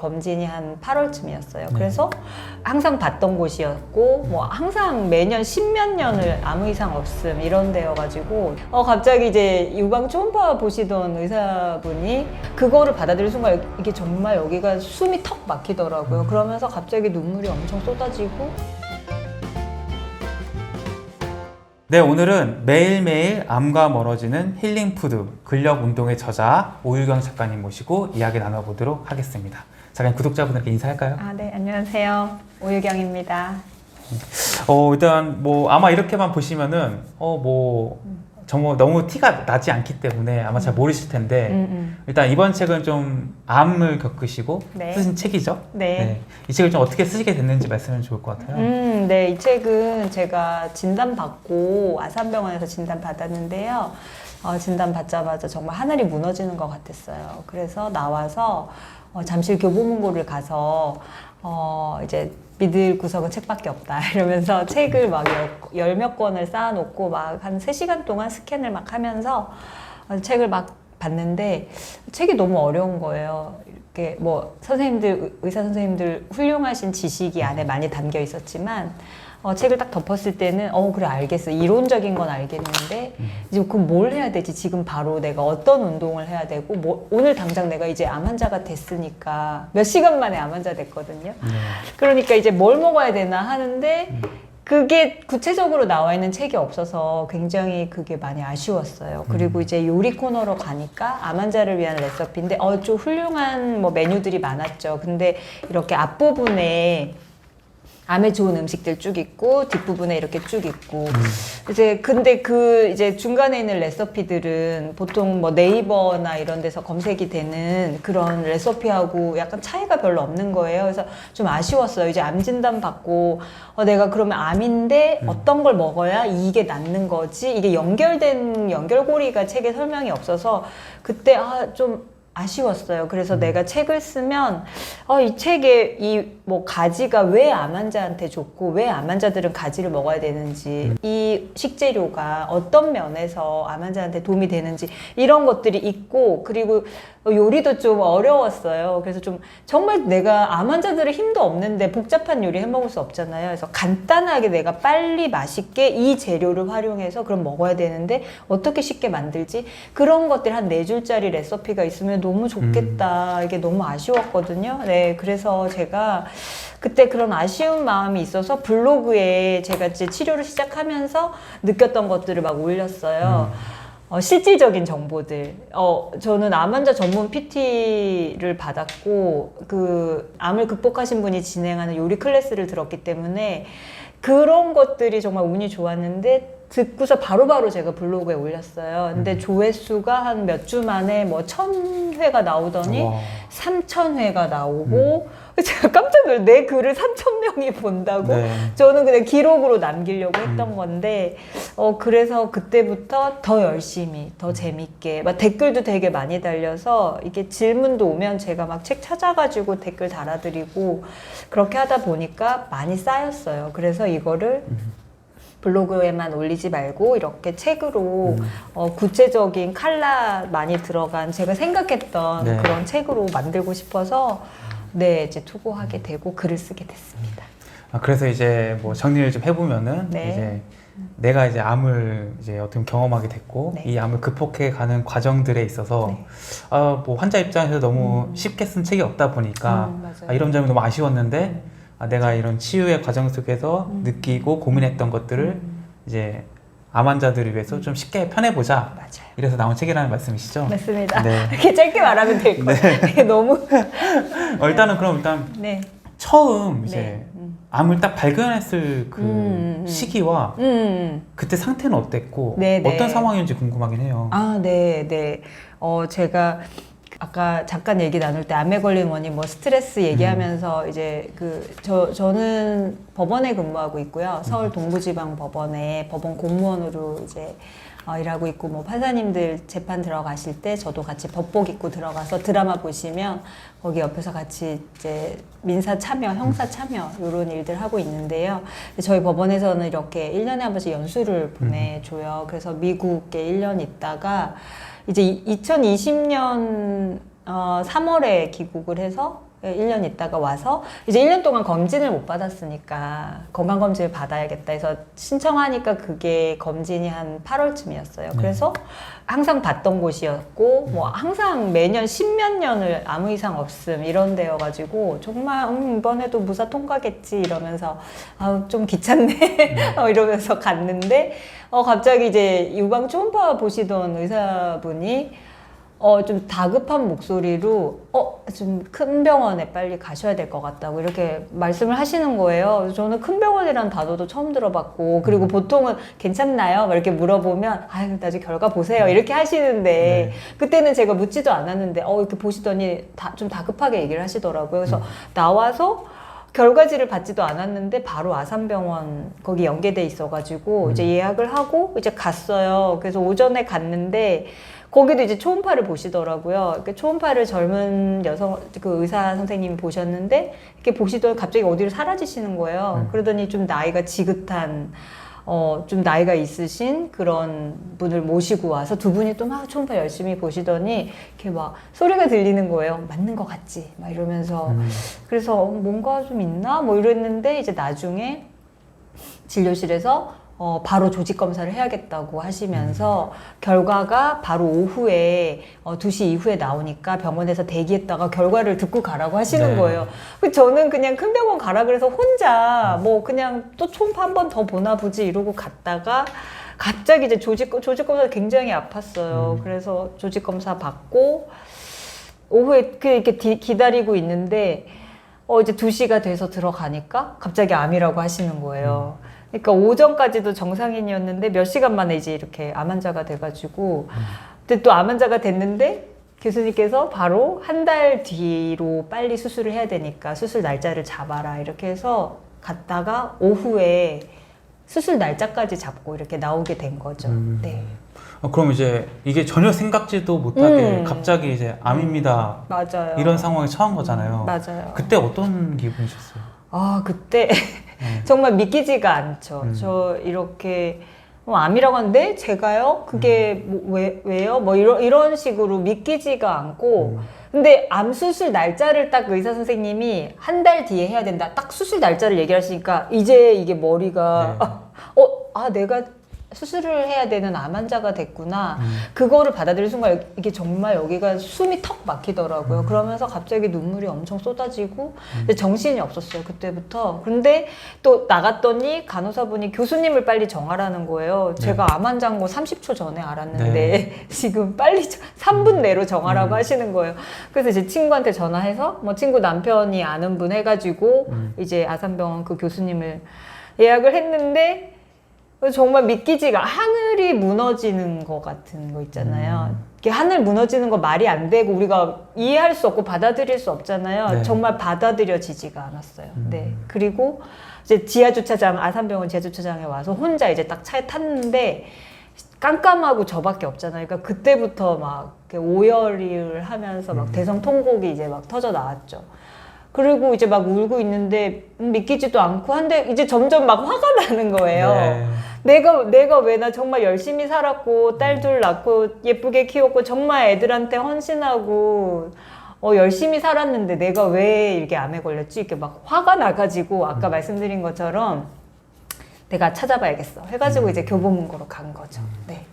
검진이 한 8월쯤이었어요. 그래서 항상 봤던 곳이었고 뭐 항상 매년 십몇 년을 아무 이상 없음 이런 데여가지고 어 갑자기 이제 유방 초음파 보시던 의사분이 그거를 받아들일 순간 이게 정말 여기가 숨이 턱 막히더라고요. 그러면서 갑자기 눈물이 엄청 쏟아지고 네, 오늘은 매일매일 암과 멀어지는 힐링푸드 근력 운동의 저자 오유경 작가님 모시고 이야기 나눠보도록 하겠습니다. 작가님 구독자분들께 인사할까요? 아 네 안녕하세요 오유경입니다. 어, 일단 뭐 아마 이렇게만 보시면은 어, 뭐 정말 너무 티가 나지 않기 때문에 아마 잘 모르실 텐데 음, 음. 일단 이번 책은 좀 암을 겪으시고 네. 쓰신 책이죠? 네. 이 책을 좀 어떻게 쓰시게 됐는지 말씀하면 좋을 것 같아요. 음, 네, 이 책은 제가 진단 받고 아산병원에서 진단 받았는데요. 어, 진단 받자마자 정말 하늘이 무너지는 것 같았어요. 그래서 나와서 어, 잠실 교보문고를 가서 어, 이제 믿을 구석은 책밖에 없다 이러면서 책을 막 열몇 권을 쌓아놓고 막 한 세시간 동안 스캔을 막 하면서 어, 책을 막 봤는데 책이 너무 어려운 거예요. 이렇게 뭐 선생님들 의- 의사 선생님들 훌륭하신 지식이 안에 많이 담겨 있었지만 어, 책을 딱 덮었을 때는 어 그래 알겠어 이론적인 건 알겠는데 이제 그럼 뭘 해야 되지 지금 바로 내가 어떤 운동을 해야 되고 뭐, 오늘 당장 내가 이제 암 환자가 됐으니까 몇 시간 만에 암 환자 됐거든요. 네. 그러니까 이제 뭘 먹어야 되나 하는데 그게 구체적으로 나와 있는 책이 없어서 굉장히 그게 많이 아쉬웠어요. 그리고 이제 요리 코너로 가니까 암 환자를 위한 레시피인데 어 좀 훌륭한 뭐 메뉴들이 많았죠. 근데 이렇게 앞부분에 암에 좋은 음식들 쭉 있고 뒷부분에 이렇게 쭉 있고 이제 근데 그 이제 중간에 있는 레시피들은 보통 뭐 네이버나 이런 데서 검색이 되는 그런 레시피하고 약간 차이가 별로 없는 거예요. 그래서 좀 아쉬웠어요. 이제 암 진단 받고 어, 내가 그러면 암인데 어떤 걸 먹어야 이게 낫는 거지? 이게 연결된 연결고리가 책에 설명이 없어서 그때 아좀 아쉬웠어요. 그래서 내가 책을 쓰면 어, 이 책에 이 뭐 가지가 왜 암 환자한테 좋고 왜 암 환자들은 가지를 먹어야 되는지 이 식재료가 어떤 면에서 암 환자한테 도움이 되는지 이런 것들이 있고 그리고 요리도 좀 어려웠어요. 그래서 좀 정말 내가 암 환자들의 힘도 없는데 복잡한 요리 해 먹을 수 없잖아요. 그래서 간단하게 내가 빨리 맛있게 이 재료를 활용해서 그럼 먹어야 되는데 어떻게 쉽게 만들지? 그런 것들 한 네 줄짜리 레시피가 있으면 너무 좋겠다. 이게 너무 아쉬웠거든요. 네, 그래서 제가 그때 그런 아쉬운 마음이 있어서 블로그에 제가 이제 치료를 시작하면서 느꼈던 것들을 막 올렸어요. 어, 실질적인 정보들. 어, 저는 암 환자 전문 PT를 받았고, 그, 암을 극복하신 분이 진행하는 요리 클래스를 들었기 때문에 그런 것들이 정말 운이 좋았는데, 듣고서 바로바로 제가 블로그에 올렸어요. 근데 조회수가 한 몇 주 만에 뭐 천 회가 나오더니 와. 3천 회가 나오고, 제가 깜짝 놀래. 내 글을 3천 명이 본다고? 네. 저는 그냥 기록으로 남기려고 했던 건데, 어, 그래서 그때부터 더 열심히, 더 재밌게, 막 댓글도 되게 많이 달려서, 이게 질문도 오면 제가 막 책 찾아가지고 댓글 달아드리고, 그렇게 하다 보니까 많이 쌓였어요. 그래서 이거를 블로그에만 올리지 말고, 이렇게 책으로, 어, 구체적인 칼라 많이 들어간, 제가 생각했던 네. 그런 책으로 만들고 싶어서, 네, 이제 투고하게 되고, 글을 쓰게 됐습니다. 아, 그래서 이제 뭐 정리를 좀 해보면은 네. 이제 내가 이제 암을 이제 어떻게 보면 경험하게 됐고 네. 이 암을 극복해 가는 과정들에 있어서 네. 아, 뭐 환자 입장에서 너무 쉽게 쓴 책이 없다 보니까 음. 아, 이런 점이 너무 아쉬웠는데 음. 아, 내가 이런 치유의 과정 속에서 음. 느끼고 고민했던 것들을 음, 이제 암 환자들을 위해서 좀 쉽게 편해보자 맞아요. 이래서 나온 책이라는 말씀이시죠? 맞습니다. 네. 이렇게 짧게 말하면 될 거예요. 너무 어, 일단은 그럼 일단 네. 처음 이제 네. 음. 암을 딱 발견했을 그 음, 음. 시기와 음. 그때 상태는 어땠고 네, 네. 어떤 상황이었는지 궁금하긴 해요. 아, 네, 네. 어, 제가 아까 잠깐 얘기 나눌 때 암에 걸린 원인 뭐 스트레스 얘기하면서 이제 그 저 저는 법원에 근무하고 있고요. 서울 동부지방 법원에 법원 공무원으로 이제 어, 일하고 있고 뭐 판사님들 재판 들어가실 때 저도 같이 법복 입고 들어가서 드라마 보시면 거기 옆에서 같이 이제 민사 참여, 형사 참여 이런 일들 하고 있는데요. 저희 법원에서는 이렇게 1년에 한 번씩 연수를 보내줘요. 그래서 미국에 1년 있다가 이제 2020년 어, 3월에 귀국을 해서 1년 있다가 와서 이제 1년 동안 검진을 못 받았으니까 건강검진을 받아야겠다 해서 신청하니까 그게 검진이 한 8월쯤이었어요. 그래서 항상 받던 곳이었고 뭐 항상 매년 십몇 년을 아무 이상 없음 이런 데여가지고 정말 음, 이번에도 무사 통과겠지 이러면서 아우 좀 귀찮네 어, 이러면서 갔는데 어 갑자기 이제 유방 초음파 보시던 의사분이 어 좀 다급한 목소리로 어 좀 큰 병원에 빨리 가셔야 될 것 같다고 이렇게 말씀을 하시는 거예요. 저는 큰 병원이라는 단어도 처음 들어봤고 그리고 보통은 괜찮나요? 막 이렇게 물어보면 아유 나중에 결과 보세요 이렇게 하시는데 네. 그때는 제가 묻지도 않았는데 어 이렇게 보시더니 다, 좀 다급하게 얘기를 하시더라고요. 그래서 나와서 결과지를 받지도 않았는데 바로 아산병원 거기 연계돼 있어가지고 이제 예약을 하고 이제 갔어요. 그래서 오전에 갔는데 거기도 이제 초음파를 보시더라고요. 이렇게 초음파를 젊은 여성 그 의사 선생님이 보셨는데 이렇게 보시더니 갑자기 어디로 사라지시는 거예요. 그러더니 좀 나이가 지긋한 어, 좀 나이가 있으신 그런 분을 모시고 와서 두 분이 또 막 초음파 열심히 보시더니 이렇게 막 소리가 들리는 거예요. 맞는 것 같지? 막 이러면서. 그래서 어, 뭔가 좀 있나? 뭐 이랬는데 이제 나중에 진료실에서 어, 바로 조직 검사를 해야겠다고 하시면서 결과가 바로 오후에 어, 2시 이후에 나오니까 병원에서 대기했다가 결과를 듣고 가라고 하시는 네. 거예요. 그 저는 그냥 큰 병원 가라 그래서 혼자 뭐 그냥 또 초음파 한 번 더 보나 보지 이러고 갔다가 갑자기 이제 조직 조직 검사 굉장히 아팠어요. 그래서 조직 검사 받고 오후에 그 이렇게 디- 기다리고 있는데 어 이제 2시가 돼서 들어가니까 갑자기 암이라고 하시는 거예요. 그러니까 오전까지도 정상인이었는데 몇 시간 만에 이제 이렇게 암 환자가 돼가지고 근데 또 암 환자가 됐는데 교수님께서 바로 한 달 뒤로 빨리 수술을 해야 되니까 수술 날짜를 잡아라 이렇게 해서 갔다가 오후에 수술 날짜까지 잡고 이렇게 나오게 된 거죠. 음. 네. 어, 그럼 이제 이게 전혀 생각지도 못하게 음. 갑자기 이제 암입니다. 맞아요. 이런 상황에 처한 거잖아요. 맞아요. 그때 어떤 기분이셨어요? 아 그때 네. 정말 믿기지가 않죠. 음. 저 이렇게 어, 암이라고 하는데 제가요? 그게 음. 뭐, 왜 왜요? 뭐 이런 이런 식으로 믿기지가 않고 음. 근데 암 수술 날짜를 딱 의사 선생님이 한 달 뒤에 해야 된다. 딱 수술 날짜를 얘기하시니까 이제 이게 머리가 네. 어 아 내가 수술을 해야 되는 암 환자가 됐구나. 음. 그거를 받아들일 순간 이게 정말 여기가 숨이 턱 음. 막히더라고요. 그러면서 갑자기 눈물이 엄청 쏟아지고 근데 정신이 없었어요 그때부터. 근데 또 나갔더니 간호사분이 교수님을 빨리 정하라는 거예요. 네. 제가 암 환자인 거 30초 전에 알았는데 지금 빨리 3분 내로 정하라고 음. 하시는 거예요. 그래서 제 친구한테 전화해서 뭐 친구 남편이 아는 분 해가지고 음. 이제 아산병원 그 교수님을 예약을 했는데 정말 믿기지가 하늘이 무너지는 것 같은 거 있잖아요. 음. 이게 하늘 무너지는 거 말이 안 되고 우리가 이해할 수 없고 받아들일 수 없잖아요. 네. 정말 받아들여지지가 않았어요. 음. 네. 그리고 이제 지하 주차장 아산병원 지하 주차장에 와서 혼자 이제 딱 차에 탔는데 깜깜하고 저밖에 없잖아요. 그러니까 그때부터 막 오열을 하면서 막 음. 대성 통곡이 이제 막 터져 나왔죠. 그리고 이제 막 울고 있는데 음, 믿기지도 않고 한데 이제 점점 막 화가 나는 거예요. 네. 내가 내가 왜 나 정말 열심히 살았고 딸 둘 낳고 예쁘게 키웠고 정말 애들한테 헌신하고 어 열심히 살았는데 내가 왜 이렇게 암에 걸렸지 이렇게 막 화가 나가지고 아까 말씀드린 것처럼 내가 찾아봐야겠어 해가지고 이제 교보문고로 간 거죠. 네.